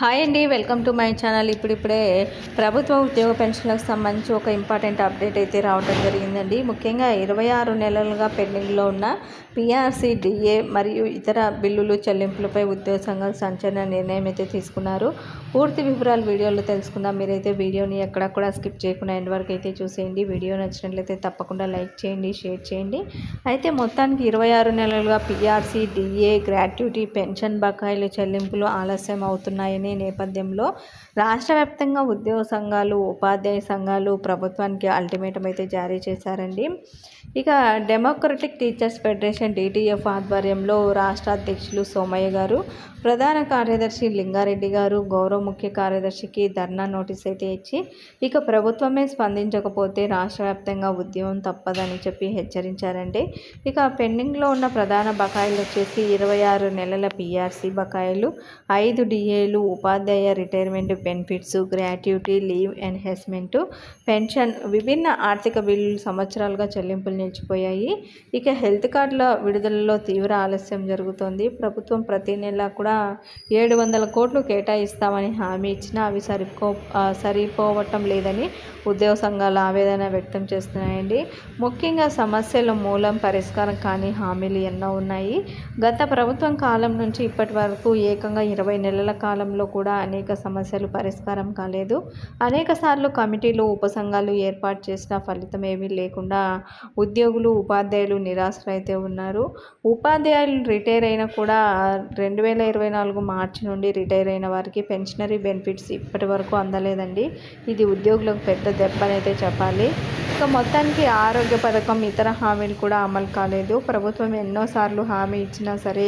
Hi అండి welcome to my channel ఇప్పుడిప్పుడే ప్రభుత్వ ఉద్యోగ పెన్షన్లకు సంబంధించి ఒక ఇంపార్టెంట్ అప్డేట్ అయితే రావడం జరిగిందండి. ముఖ్యంగా ఇరవై ఆరు నెలలుగా పెండింగ్లో ఉన్న పిఆర్సీ డిఏ మరియు ఇతర బిల్లులు చెల్లింపులపై ఉద్యోగ సంఘం సంచలన నిర్ణయం అయితే తీసుకున్నారు. పూర్తి వివరాలు వీడియోలో తెలుసుకుందాం. మీరైతే వీడియోని ఎక్కడ కూడా స్కిప్ చేయకుండా ఎండ్ వరకు అయితే చూసేయండి. వీడియో నచ్చినట్లయితే తప్పకుండా లైక్ చేయండి షేర్ చేయండి. అయితే మొత్తానికి ఇరవై ఆరు నెలలుగా పిఆర్సీ డిఏ గ్రాట్యుటీ పెన్షన్ బకాయిలు చెల్లింపులు ఆలస్యం అవుతున్నాయని నేపథ్యంలో రాష్ట్ర వ్యాప్తంగా ఉద్యోగ సంఘాలు ఉపాధ్యాయ సంఘాలు ప్రభుత్వానికి అల్టిమేటం అయితే జారీ చేశారండి. ఇక డెమోక్రటిక్ టీచర్స్ ఫెడరేషన్ డిటిఎఫ్ ఆధ్వర్యంలో రాష్ట్ర అధ్యక్షులు సోమయ్య గారు ప్రధాన కార్యదర్శి లింగారెడ్డి గారు గౌరవ ముఖ్య కార్యదర్శికి ధర్నా నోటీస్ అయితే ఇచ్చి ఇక ప్రభుత్వమే స్పందించకపోతే రాష్ట్ర వ్యాప్తంగా ఉద్యమం తప్పదని చెప్పి హెచ్చరించారండి. ఇక పెండింగ్లో ఉన్న ప్రధాన బకాయిలు వచ్చేసి ఇరవై ఆరు నెలల పిఆర్సీ బకాయిలు ఐదు డిఏలు ఉపాధ్యాయ retirement benefits gratuity leave encashment pension విభిన్న ఆర్థిక బిల్లులు సంవత్సరాలుగా చెల్లింపులు నిలిచిపోయాయి. ఇక హెల్త్ కార్డుల విడుదలలో తీవ్ర ఆలస్యం జరుగుతోంది. ప్రభుత్వం ప్రతి నెల కూడా ఏడు వందల కోట్లు కేటాయిస్తామని హామీ ఇచ్చినా అవి సరిపో సరిపోవటం లేదని ఉద్యోగ సంఘాలు ఆవేదన వ్యక్తం చేస్తున్నాయండి. ముఖ్యంగా సమస్యల మూలం పరిష్కారం కానీ హామీలు ఎన్నో ఉన్నాయి. గత ప్రభుత్వం కాలం నుంచి ఇప్పటి వరకు ఏకంగా ఇరవై నెలల కాలంలో కూడా అనేక సమస్యలు పరిష్కారం కాలేదు. అనేక సార్లు కమిటీలు ఉపసంఘాలు ఏర్పాటు చేసిన ఫలితం ఏమీ లేకుండా ఉద్యోగులు ఉపాధ్యాయులు నిరాశలైతే ఉన్నారు. ఉపాధ్యాయులు రిటైర్ అయినా కూడా రెండు వేల ఇరవై నాలుగు మార్చి నుండి రిటైర్ అయిన వారికి పెన్షనరీ బెనిఫిట్స్ ఇప్పటి వరకు అందలేదండి. ఇది ఉద్యోగులకు పెద్ద దెబ్బనైతే చెప్పాలి. ఇక మొత్తానికి ఆరోగ్య పథకం ఇతర హామీలు కూడా అమలు కాలేదు. ప్రభుత్వం ఎన్నోసార్లు హామీ ఇచ్చినా సరే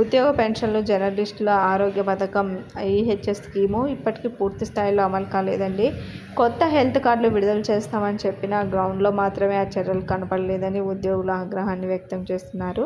ఉద్యోగ పెన్షన్లు జర్నలిస్టుల ఆరోగ్య పథకం ఈహెచ్ఎస్ స్కీము ఇప్పటికీ పూర్తి స్థాయిలో అమలు కాలేదండి. కొత్త హెల్త్ కార్డులు విడుదల చేస్తామని చెప్పిన గ్రౌండ్లో మాత్రమే ఆ చర్యలు కనపడలేదని ఉద్యోగులు ఆగ్రహాన్ని వ్యక్తం చేస్తున్నారు.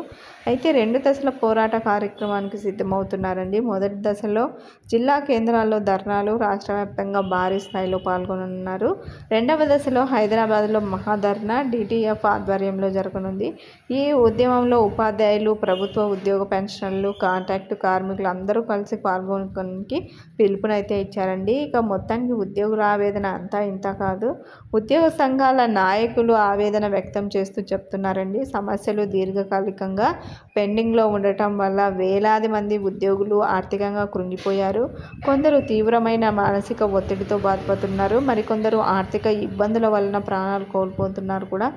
అయితే రెండు దశల పోరాట కార్యక్రమానికి సిద్ధమవుతున్నారండి. మొదటి దశలో జిల్లా కేంద్రాల్లో ధర్నాలు రాష్ట్ర వ్యాప్తంగా భారీ స్థాయిలో పాల్గొనున్నారు రెండవ దశలో హైదరాబాద్లో మహాధర్నా డిటిఎఫ్ ఆధ్వర్యంలో జరగనుంది. ఈ ఉద్యమంలో ఉపాధ్యాయులు ప్రభుత్వ ఉద్యోగ పెన్షన్లు కాంట్రాక్టు కార్మికులు అందరూ కలిసి పాల్గొనడానికి పిలుపునైతే ఇచ్చారండి. ఇక మొత్తానికి ఉద్యోగుల ఆవేదన అంతా ఇంత కాదు. ఉద్యోగ సంఘాల నాయకులు ఆవేదన వ్యక్తం చేస్తూ చెప్తున్నారండి. సమస్యలు దీర్ఘకాలికంగా పెండింగ్లో ఉండటం వల్ల వేలాది మంది ఉద్యోగులు ఆర్థికంగా కృంగిపోయారు. కొందరు తీవ్రమైన మానసిక ఒత్తిడితో బాధపడుతున్నారు. మరికొందరు ఆర్థిక ఇబ్బందుల వలన ప్రాణాలు కోల్పోతున్నారు కూడా.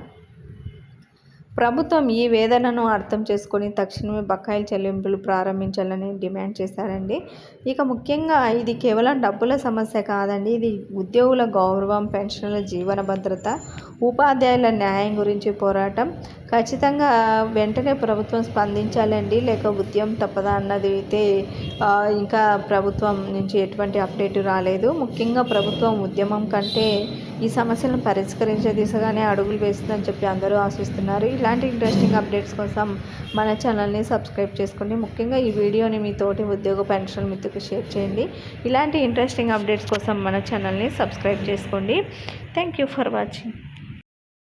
ప్రభుత్వం ఈ వేదనను అర్థం చేసుకొని తక్షణమే బకాయిల చెల్లింపులు ప్రారంభించాలని డిమాండ్ చేశారండి. ఇక ముఖ్యంగా ఇది కేవలం డబ్బుల సమస్య కాదండి ఇది ఉద్యోగుల గౌరవం పెన్షన్ల జీవన భద్రత ఉపాధ్యాయుల న్యాయం గురించి పోరాటం. ఖచ్చితంగా వెంటనే ప్రభుత్వం స్పందించాలండి లేక ఉద్యమం తప్పదా అన్నది అయితే ఇంకా ప్రభుత్వం నుంచి ఎటువంటి అప్డేట్ రాలేదు. ముఖ్యంగా ప్రభుత్వం ఉద్యమం కంటే ఈ సమస్యలను పరిష్కరించే దిశగానే అడుగులు వేస్తుందని చెప్పి అందరూ ఆశిస్తున్నారు. ఇలాంటి ఇంట్రెస్టింగ్ అప్డేట్స్ కోసం మన ఛానల్ని సబ్స్క్రైబ్ చేసుకోండి. ముఖ్యంగా ఈ వీడియోని మీ తోటి ఉద్యోగ పెన్షన్ మిత్రుకు షేర్ చేయండి. ఇలాంటి ఇంట్రెస్టింగ్ అప్డేట్స్ కోసం మన ఛానల్ని సబ్స్క్రైబ్ చేసుకోండి. Thank you for watching.